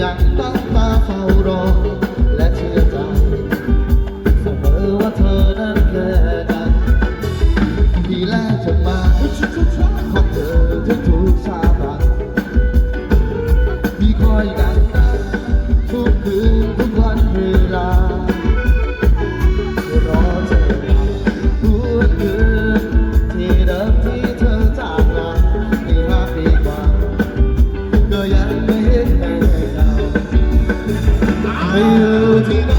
ยันตั้งตาเฝ้ารอ และเชื่อใจเสมอว่าเธอนั้นแค่นั้นทีแรกจะมาของเธอที่ถูกสาบานมีคอยดังทุกคืนทุกวันเวลา อยู่ที่ไหน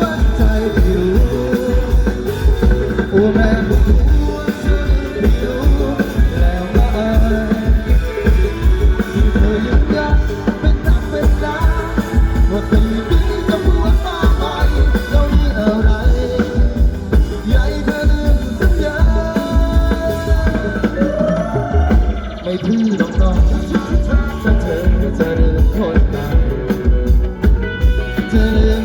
ว่าใจอยู่โอ้แม่บุญแล้วมาที่เธอยังยังเป็นนักเป็นดาว่าปีนี้จะบมาใหม่เรามีอะไรใหญ่เธอลืมสัญญาไม่ถือน้องๆถ้เธอจะลืคนตา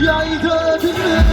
Yaydı dünya